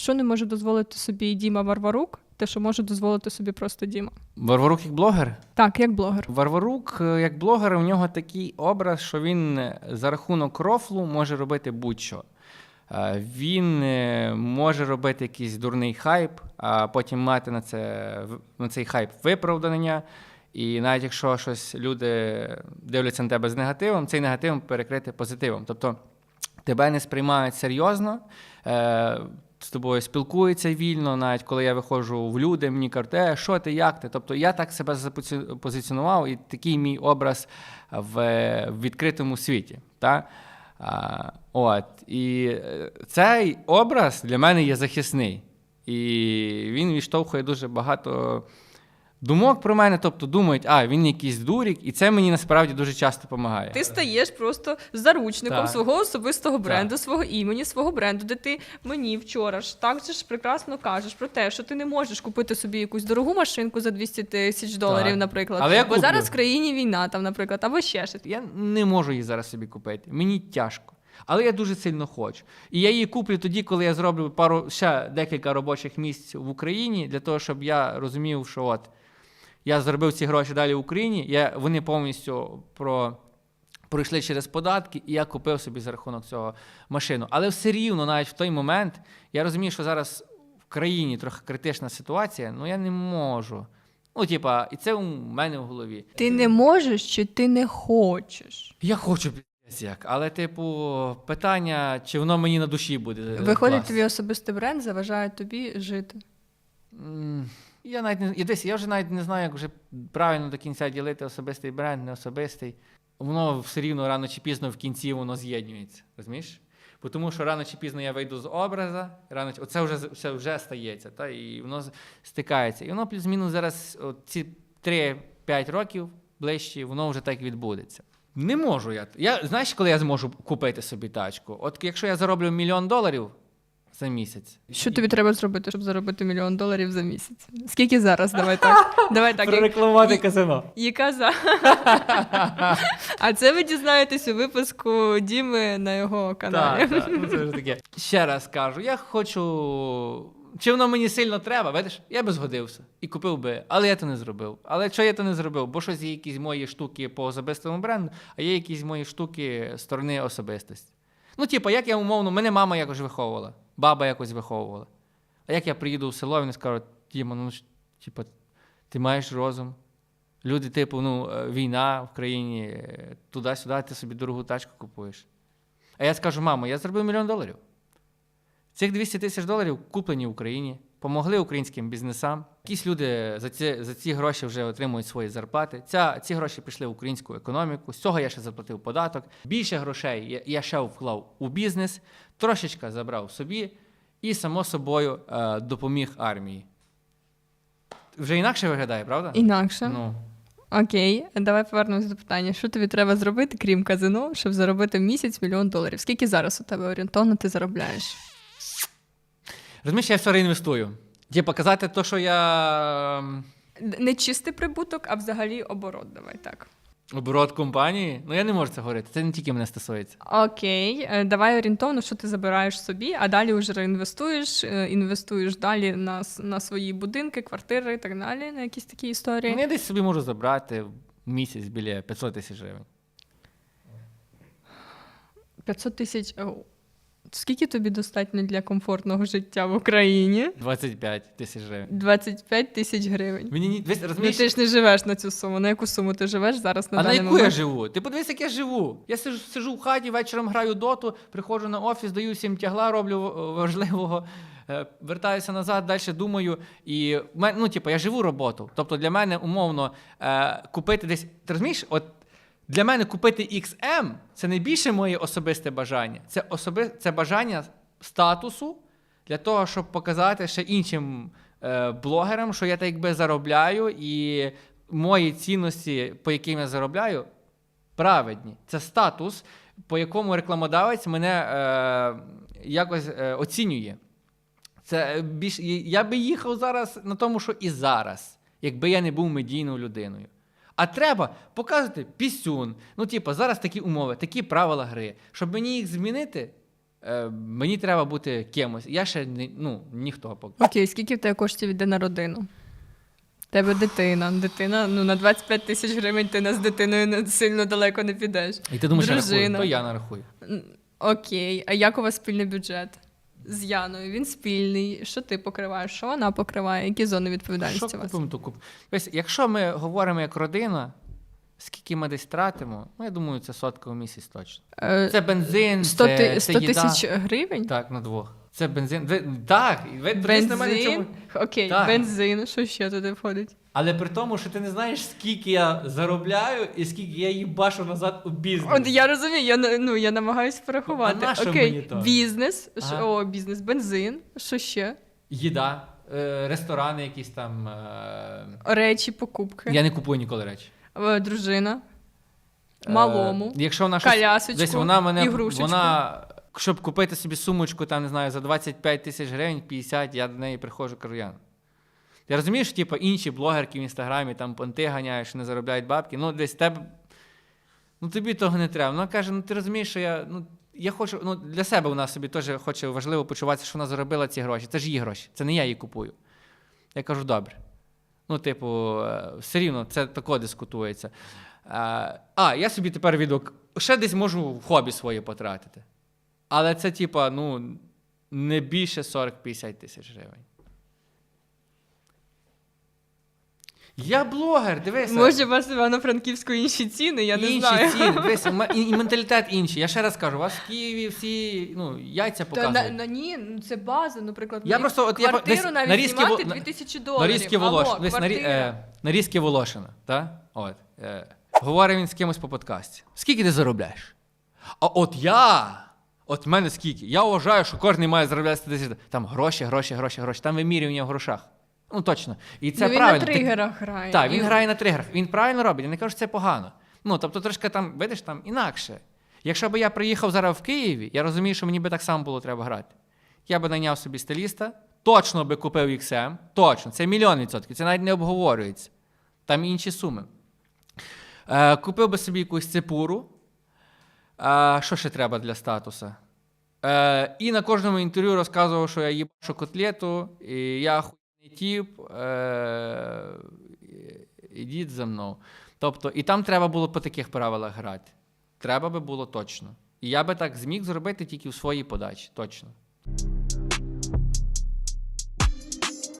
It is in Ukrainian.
Що не може дозволити собі Діма Варварук, те, що може дозволити собі просто Діма. Варварук як блогер. Так, як блогер. Варварук, е, як блогер, у нього такий образ, що він е, за рахунок рофлу може робити будь-що. Е, Він може робити якийсь дурний хайп, а потім мати на, це, на цей хайп виправдання. І навіть якщо щось люди дивляться на тебе з негативом, цей негатив перекрити позитивом. Тобто тебе не сприймають серйозно, з тобою спілкується вільно, навіть коли я виходжу в люди, мені кажуть, е, що ти, як ти? Тобто я так себе позиціонував, і такий мій образ в, відкритому світі. Та? А, от. І е, цей образ для мене є захисний. І він відштовхує дуже багато думок про мене. Тобто думають, а він якийсь дурік, і це мені насправді дуже часто допомагає. Ти стаєш просто заручником Так. свого особистого бренду, свого імені, свого бренду, де ти мені вчора ж так же ж прекрасно кажеш про те, що ти не можеш купити собі якусь дорогу машинку за 200 тисяч доларів, Так. наприклад. Але я Бо куплю. зараз в країні війна, там, наприклад, або ще щось. Я не можу її зараз собі купити. Мені тяжко. Але я дуже сильно хочу. І я її куплю тоді, коли я зроблю пару ще декілька робочих місць в Україні, для того, щоб я розумів, що от я заробив ці гроші далі в Україні, я, вони повністю про, пройшли через податки, і я купив собі за рахунок цього машину. Але все рівно, навіть в той момент, я розумію, що зараз в країні трохи критична ситуація, ну я не можу. Ну, типа, і це у мене в голові. Ти не можеш чи ти не хочеш. Я хочу як, але, типу, питання, чи воно мені на душі буде. Виходить, класно. твій особистий бренд заважає тобі жити. Я навіть не я, десь, я вже навіть не знаю, як вже правильно до кінця ділити особистий бренд, не особистий. Воно все рівно рано чи пізно в кінці воно з'єднюється. Розумієш? Тому що рано чи пізно я вийду з образа, рано чи оце вже це вже стається, та, і воно стикається. І воно плюс-мінус зараз ці 3-5 років ближчі, воно вже так відбудеться. Не можу я. я. Знаєш, коли я зможу купити собі тачку? От якщо я зароблю мільйон доларів за місяць, Що тобі треба зробити, щоб заробити мільйон доларів за місяць? Скільки зараз? Давай так. Давай так. прорекламувати казино. Яка за. А це ви дізнаєтесь у випуску Діми на його каналі. Так, так, ну це ж таке. Ще раз кажу, я хочу. Чи воно мені сильно треба, видиш? Я би згодився і купив би, але я то не зробив. Але що я то не зробив? Бо щось є якісь мої штуки по особистому бренду, а є якісь мої штуки сторони особистості. Ну, типу, як я умовно, мене мама якось виховувала, баба якось виховувала. А як я приїду в село, вони скажуть, Діма, ну типу, ти маєш розум. Люди, типу, ну, е, війна в країні, е, туди-сюди, ти собі дорогу тачку купуєш. А я скажу, мамо, я зробив мільйон доларів. Цих 200 тисяч доларів куплені в Україні, помогли українським бізнесам. Якісь люди за ці, за ці гроші вже отримують свої зарплати. Ця, ці гроші пішли в українську економіку. З цього я ще заплатив податок. Більше грошей я, я ще вклав у бізнес, трошечка забрав собі і, само собою, е, допоміг армії. Вже інакше виглядає, правда? Інакше. Ну, Окей, давай повернемось до питання. Що тобі треба зробити, крім казино, щоб заробити в місяць мільйон доларів? Скільки зараз у тебе орієнтовно ти заробляєш? Розумієш, я все реінвестую. Є показати те, що я ем, Не чистий прибуток, а взагалі оборот. Давай так. оборот компанії. Ну я не можу це говорити. Це не тільки мене стосується. Окей, е, давай орієнтовно, що ти забираєш собі, а далі вже реінвестуєш, е, інвестуєш далі на, на свої будинки, квартири і так далі, на якісь такі історії. Ну, я десь собі можу забрати в місяць біля 500 тисяч гривень. 500 тисяч. Е, Скільки тобі достатньо для комфортного життя в Україні? 25 тисяч гривень. 25 тисяч гривень. Мені ні- дивись, Ну розумієш, ти ж не живеш на цю суму. На яку суму ти живеш зараз на а на яку я живу? Ти подивись, як я живу. Я сижу, сижу в хаті, вечором граю доту, приходжу на офіс, даю всім тягла, роблю в- важливого, е, вертаюся назад, далі думаю. І ну, типу, я живу роботу. Тобто для мене умовно е, купити десь. Ти розумієш, от для мене купити XM це не більше моє особисте бажання. Це, особи, це бажання статусу для того, щоб показати ще іншим е, блогерам, що я так якби заробляю, і мої цінності, по яким я заробляю, праведні. Це статус, по якому рекламодавець мене е, якось е, оцінює. Це більш я би їхав зараз на тому, що і зараз, якби я не був медійною людиною. А треба показувати пісюн. Ну, типу, зараз такі умови, такі правила гри. Щоб мені їх змінити, Е, мені треба бути кимось. Я ще не, ну, ніхто поки. Окей, скільки в тебе коштів йде на родину? В Тебе дитина. Дитина, ну на 25 тисяч гривень ти не з дитиною не сильно далеко не підеш. І ти думаєш, я рахую, Дружина. то я нарахую. Окей, а як у вас спільний бюджет? З Яною, він спільний. Що ти покриваєш? Що вона покриває? Які зони відповідальності Що у вас? купимо, то куп. Ось, якщо ми говоримо як родина, скільки ми десь тратимо, ну я думаю, це сотка в місяць точно. Е, Це бензин, 100, це, ти- це 100 їда. тисяч гривень? Так, на двох. Це бензин. Ви, так, ви дивись на мене Бензин. чому. Окей, Так. бензин. Що ще туди входить? Але при тому, що ти не знаєш, скільки я заробляю і скільки я її башу назад у бізнес. От я розумію, я на- ну я намагаюсь порахувати. А Окей, мені то? бізнес, Ага. що, о, бізнес, бензин, що ще? Їда, е, ресторани якісь там. Е... Речі, покупки, Я не купую ніколи речі. Е, дружина, Е, малому, якщо вона щось- колясочку, Десь вона мене ігрушечку. вона, щоб купити собі сумочку, там не знаю, за 25 тисяч гривень, 50, я до неї приходжу, кажу, Ян. Ти розумієш, що типу, інші блогерки в інстаграмі там понти що не заробляють бабки. Ну, десь тебе. Ну тобі того не треба. Вона каже: ну ти розумієш, що я. Ну, я хочу, ну для себе вона собі теж хоче важливо почуватися, що вона заробила ці гроші. Це ж її гроші, це не я її купую. Я кажу, добре. Ну, типу, е, все рівно це тако дискутується. Е, А, я собі тепер відок ще десь можу в хобі своє потратити. Але це, типа, ну, не більше 40-50 тисяч гривень. Я блогер, дивися. Може, у вас Івано-Франківську інші ціни, я не інші знаю. ціни, дивись, м- і, і менталітет інший. Я ще раз кажу, у вас в Києві всі ну, яйця Та показують. на, на ні, ну це база, наприклад, Я мені просто от я по- квартиру десь навіть нарізки знімати во- 2000 доларів. Нарізки Алло, Волошина. Дивись, нарі, квартира. е, нарізки Волошина. Та? От, е, говорить він з кимось по подкасті. Скільки ти заробляєш? А от я. От в мене скільки? Я вважаю, що кожен має заробляти 10. Там гроші, гроші, гроші, гроші. Там вимірювання в грошах. Ну точно. І це ну, він правильно. на Ти- тригерах грає. Так, він І- грає на тригерах. Він правильно робить. Я не кажу, що це погано. Ну, тобто, трошки там, видиш, там інакше. Якщо б я приїхав зараз в Києві, я розумію, що мені би так само було треба грати. Я би найняв собі стиліста, точно би купив XM, точно, це мільйон відсотків, це навіть не обговорюється. Там інші суми. Е, купив би собі якусь цепуру. Е, що ще треба для статуса? Е, і на кожному інтерв'ю розказував, що я їбашу котлету, і я тіп, е, ідіть за мною. Тобто, і там треба було по таких правилах грати. Треба би було точно. І я би так зміг зробити тільки в своїй подачі, точно.